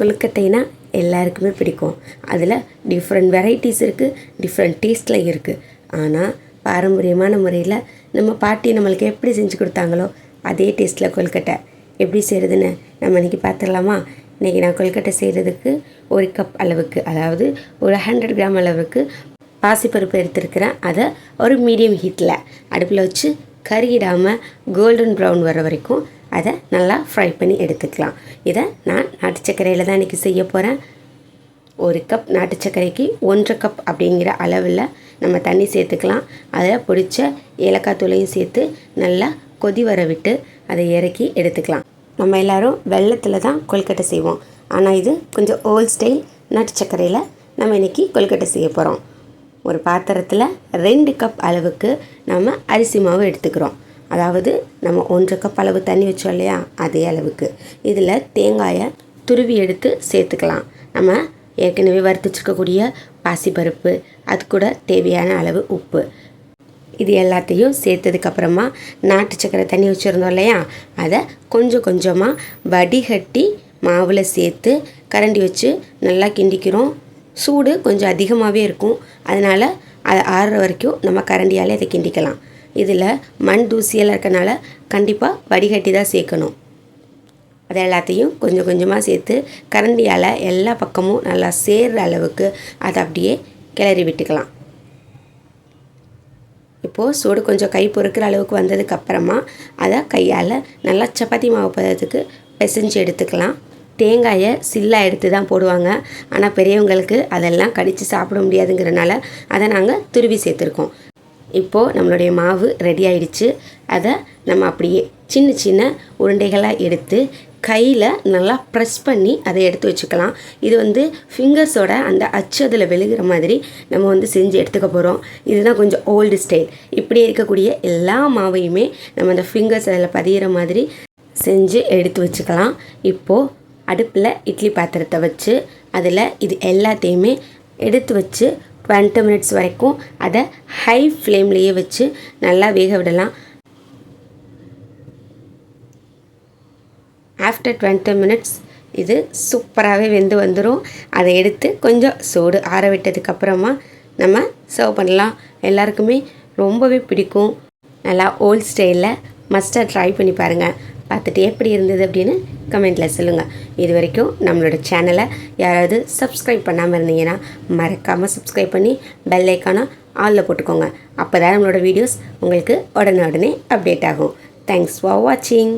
கொழுக்கட்டைனா எல்லாருக்குமே பிடிக்கும். அதில் டிஃப்ரெண்ட் வெரைட்டிஸ் இருக்குது டிஃப்ரெண்ட் டேஸ்ட்டில் இருக்குது ஆனால் பாரம்பரியமான முறையில் நம்ம பாட்டி நம்மளுக்கு எப்படி செஞ்சு கொடுத்தாங்களோ அதே டேஸ்ட்டில் கொழுக்கட்டை எப்படி செய்கிறதுன்னு நம்ம இன்றைக்கி பார்த்துடலாமா இன்றைக்கி நான் கொழுக்கட்டை செய்கிறதுக்கு ஒரு கப் அளவுக்கு அதாவது ஒரு ஹண்ட்ரட் கிராம் அளவுக்கு பாசிப்பருப்பு எடுத்துருக்கிறேன். அதை ஒரு மீடியம் ஹீட்டில் அடுப்பில் வச்சு கருகிடாமல் கோல்டன் ப்ரௌன் வர வரைக்கும் அதை நல்லா ஃப்ரை பண்ணி எடுத்துக்கலாம். இதை நான் நாட்டு சர்க்கரையில் தான் இன்றைக்கி செய்ய போகிறேன் ஒரு கப் நாட்டு சர்க்கரைக்கு ஒன்றரை கப் அப்படிங்கிற அளவில் நம்ம தண்ணி சேர்த்துக்கலாம். அதில் பிடிச்ச ஏலக்காய் தூளையும் சேர்த்து நல்லா கொதி வர விட்டு அதை இறக்கி எடுத்துக்கலாம். நம்ம எல்லாரும் வெள்ளத்தில் தான் கொழுக்கட்டை செய்வோம். ஆனால் இது கொஞ்சம் ஓல்ட் ஸ்டைல் நாட்டு சர்க்கரையில் நம்ம இன்றைக்கி கொழுக்கட்டை செய்ய போகிறோம் ஒரு பாத்திரத்தில் ரெண்டு கப் அளவுக்கு நம்ம அரிசி மாவு எடுத்துக்கிறோம். அதாவது நம்ம ஒன்றரை கப் அளவு தண்ணி வச்சோம் இல்லையா? அதே அளவுக்கு. இதில் தேங்காயை துருவி எடுத்து சேர்த்துக்கலாம். நம்ம ஏற்கனவே வறுத்து வச்சுருக்கக்கூடிய பாசிப்பருப்பு அது கூட தேவையான அளவு உப்பு. இது எல்லாத்தையும் சேர்த்ததுக்கப்புறமா நாட்டு சக்கரை தண்ணி வச்சுருந்தோம் இல்லையா? அதை கொஞ்சம் கொஞ்சமாக வடிகட்டி மாவில் சேர்த்து கரண்டி வச்சு நல்லா கிண்டிக்கிறோம். சூடு கொஞ்சம் அதிகமாகவே இருக்கும். அதனால் அதை ஆறுற வரைக்கும் நம்ம கரண்டியால் இதை கிண்டிக்கலாம். இதில் மண் தூசியெல்லாம் இருக்கனால கண்டிப்பாக வடிகட்டி தான் சேர்க்கணும். அதை எல்லாத்தையும் கொஞ்சம் கொஞ்சமாக சேர்த்து கரண்டியால் எல்லா பக்கமும் நல்லா சேர்ற அளவுக்கு அதை அப்படியே கிளறி விட்டுக்கலாம். இப்போது சூடு கொஞ்சம் கை பொறுக்கிற அளவுக்கு வந்ததுக்கப்புறமா அதை கையால் நல்லா சப்பாத்தி மாவு பதத்துக்கு பிசைஞ்சு எடுத்துக்கலாம். தேங்காயை சில்லாக எடுத்து தான் போடுவாங்க. ஆனால் பெரியவங்களுக்கு அதெல்லாம் கடித்து சாப்பிட முடியாதுங்கிறனால அதை நாங்கள் துருவி சேர்த்துருக்கோம். இப்போது நம்மளுடைய மாவு ரெடி ஆயிடுச்சு. அதை நம்ம அப்படியே சின்ன சின்ன உருண்டைகளாக எடுத்து கையில் நல்லா ப்ரெஸ் பண்ணி அதை எடுத்து வச்சுக்கலாம். இது வந்து ஃபிங்கர்ஸோட அந்த அச்சு அதில் விழுகிற மாதிரி நம்ம வந்து செஞ்சு எடுத்துக்க போகிறோம் இதுதான் கொஞ்சம் ஓல்டு ஸ்டைல் இப்படி இருக்கக்கூடிய எல்லா மாவையுமே நம்ம அந்த ஃபிங்கர்ஸ் அதில் பதிகிற மாதிரி செஞ்சு எடுத்து வச்சுக்கலாம். இப்போது அடுப்பில் இட்லி பாத்திரத்தை வச்சு அதில் இது எல்லாத்தையுமே எடுத்து வச்சு டுவெண்ட்டி மினிட்ஸ் வரைக்கும் அதை ஹை ஃப்ளேம்லேயே வச்சு நல்லா வேக விடலாம். ஆஃப்டர் டுவெண்ட்டி மினிட்ஸ் இது சூப்பராகவே வெந்து வந்துடும் அதை எடுத்து கொஞ்சம் சூடு ஆற விட்டதுக்கப்புறமா நம்ம சர்வ் பண்ணலாம். எல்லாருக்குமே ரொம்பவே பிடிக்கும். நல்லா ஓல்ட் ஸ்டைலில் மஸ்டாக ட்ரை பண்ணி பாருங்கள் பார்த்துட்டு எப்படி இருந்தது அப்படின்னு கமெண்ட்டில் சொல்லுங்கள் இது வரைக்கும் நம்மளோட சேனலை யாராவது சப்ஸ்கிரைப் பண்ணாமல் இருந்தீங்கன்னா மறக்காமல் சப்ஸ்கிரைப் பண்ணி பெல் ஐக்கானை ஆலில் போட்டுக்கோங்க. அப்போ தான் நம்மளோட வீடியோஸ் உங்களுக்கு உடனே உடனே அப்டேட் ஆகும். தேங்க்ஸ் ஃபார் வாட்சிங்